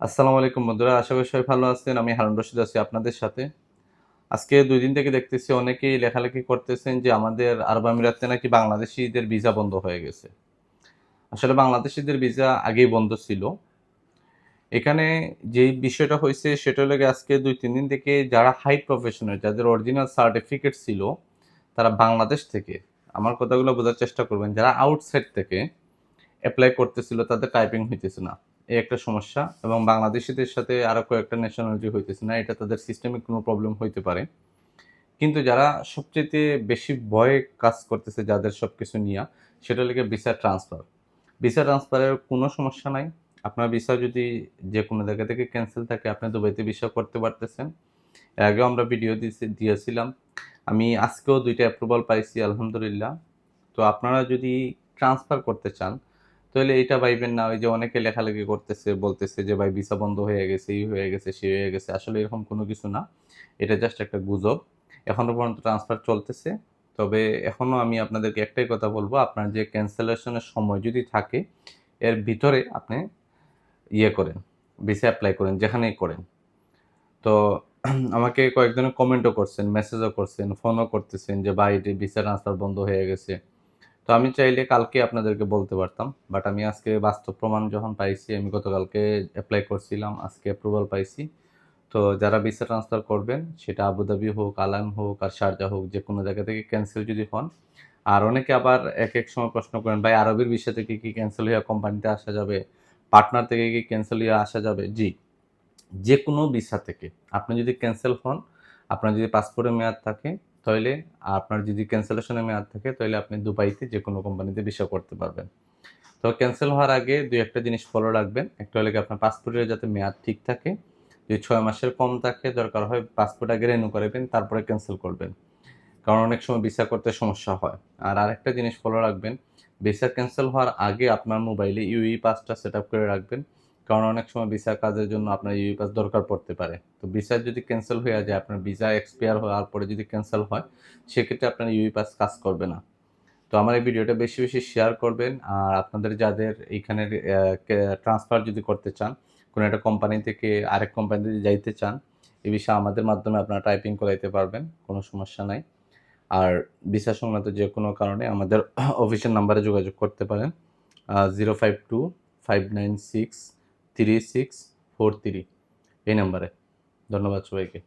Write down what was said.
আসসালামু আলাইকুম বন্ধুরা, আশা করি সবাই ভালো আছেন। আমি হারুন রশিদ আছি আপনাদের সাথে। আজকে দুই দিন থেকে দেখতেছি অনেকেই লেখালেখি করতেছেন যে আমাদের আরব আমিরাতে নাকি বাংলাদেশিদের ভিসা বন্ধ হয়ে গেছে। আসলে বাংলাদেশিদের ভিসা আগেই বন্ধ ছিল। এখানে যেই বিষয়টা হয়েছে সেটা হলো আজকে দুই, তিন দিন থেকে যারা হাই প্রফেশনাল যাদের অরিজিনাল সার্টিফিকেট ছিল, তারা বাংলাদেশ থেকে। আমার কথাগুলো বোঝার চেষ্টা করবেন, যারা আউটসাইড থেকে অ্যাপ্লাই করতেছিল তাদের টাইপিং হইতেছে না। এই একটা সমস্যা এবং বাংলাদেশিদের সাথে আরও কয়েকটা ন্যাশনালিটি হইতেছে না, এটা তাদের সিস্টেমিক কোনো প্রবলেম হইতে পারে। কিন্তু যারা সবচেয়ে বেশি ভয়ে কাজ করতেছে যাদের সব কিছু নিয়ে, সেটা লেগে ভিসা ট্রান্সফার ভিসা ট্রান্সফারের কোনো সমস্যা নাই। আপনার ভিসা যদি যে কোনো জায়গা থেকে ক্যান্সেল থাকে, আপনি দুবাইতে ভিসা করতে পারতেছেন। এর আগেও আমরা ভিডিও দিয়েছিলাম। আমি আজকেও দুইটা অ্যাপ্রুভাল পাইছি, আলহামদুলিল্লাহ। তো আপনারা যদি ট্রান্সফার করতে চান তাহলে এটা ভাইবেন না, ওই যে অনেকে লেখালেখি করতেছে, বলতেছে যে, ভাই, ভিসা বন্ধ হয়ে গেছে এই হয়ে গেছে, সে হয়ে গেছে। আসলে এরকম কোনো কিছু না, এটা জাস্ট একটা গুজব। এখনও পর্যন্ত ট্রান্সফার চলতেছে, তবে এখনও আমি আপনাদেরকে একটাই কথা বলব, আপনার যে ক্যান্সেলেশনের সময় যদি থাকে, এর ভিতরে আপনি ইয়ে করেন ভিসা অ্যাপ্লাই করেন, যেখানেই করেন। তো আমাকে কয়েকজনে কমেন্টও করছেন মেসেজও করছেন ফোনও করতেছেন যে, ভাই ভিসা ট্রান্সফার বন্ধ হয়ে গেছে। তো আমি চাইলে কালকে আপনাদেরকে বলতে পারতাম বাট আমি আজকে বাস্তব প্রমাণ যখন পাইছি, আমি গতকালকে অ্যাপ্লাই করছিলাম, আজকে অ্যাপ্রুভাল পাইছি। তো যারা ভিসা ট্রান্সফার করবেন, সেটা আবুধাবি হোক আলাম হোক, আর শারজা হোক, যে কোনো জায়গা থেকে ক্যান্সেল যদি হন। আর অনেকে আবার এক এক সময় প্রশ্ন করেন, ভাই, আরবের বিষয় থেকে কি ক্যান্সেল হয়ে কোম্পানিতে আসা যাবে? পার্টনার থেকে কি ক্যান্সেল হয়ে আসা যাবে? জি, যে কোনো ভিসা থেকে। আপনি যদি ক্যান্সেল হন, আপনার যদি পাসপোর্টের মেয়াদ থাকে তাহলে আপনার যদি ক্যান্সেলেশনের মেয়াদ থাকে, তাহলে আপনি দুবাইতে যে কোনো কোম্পানিতে ভিসা করতে পারবেন। তো ক্যান্সেল হওয়ার আগে দুই একটা জিনিস ফলো রাখবেন। একটা হলে আপনার পাসপোর্টের যাতে মেয়াদ ঠিক থাকে, যদি ছয় মাসের কম থাকে, দরকার হয় পাসপোর্ট আগে রেনু করবেন তারপরে ক্যান্সেল করবেন। কারণ অনেক সময় ভিসা করতে সমস্যা হয়। আর আরেকটা জিনিস ফলো রাখবেন ভিসা ক্যান্সেল হওয়ার আগে আপনার মোবাইলে ইউই পাসটা সেট আপ করে রাখবেন। কারণ অনেক সময় ভিসা কাজের জন্য আপনার ইউই পাস দরকার পড়তে পারে। তো ভিসা যদি ক্যান্সেল হয়ে যায়, আপনার ভিসা এক্সপায়ার হওয়ার পরে যদি ক্যান্সেল হয়, সেক্ষেত্রে আপনার ইউই পাস কাজ করবে না। তো আমার এই ভিডিওটা বেশি বেশি শেয়ার করবেন। আর আপনাদের যাদের এইখানে ট্রান্সফার যদি করতে চান, কোনো একটা কোম্পানি থেকে আরেক কোম্পানিতে যাইতে চান, এই বিষয়ে আমাদের মাধ্যমে আপনারা টাইপিং করাইতে পারবেন, কোনো সমস্যা নাই। আর ভিসা সংক্রান্ত যে কোনো কারণে আমাদের অফিসের নাম্বারে যোগাযোগ করতে পারেন zero five two five nine six three six four three এই নাম্বারে ধন্যবাদ সবাইকে।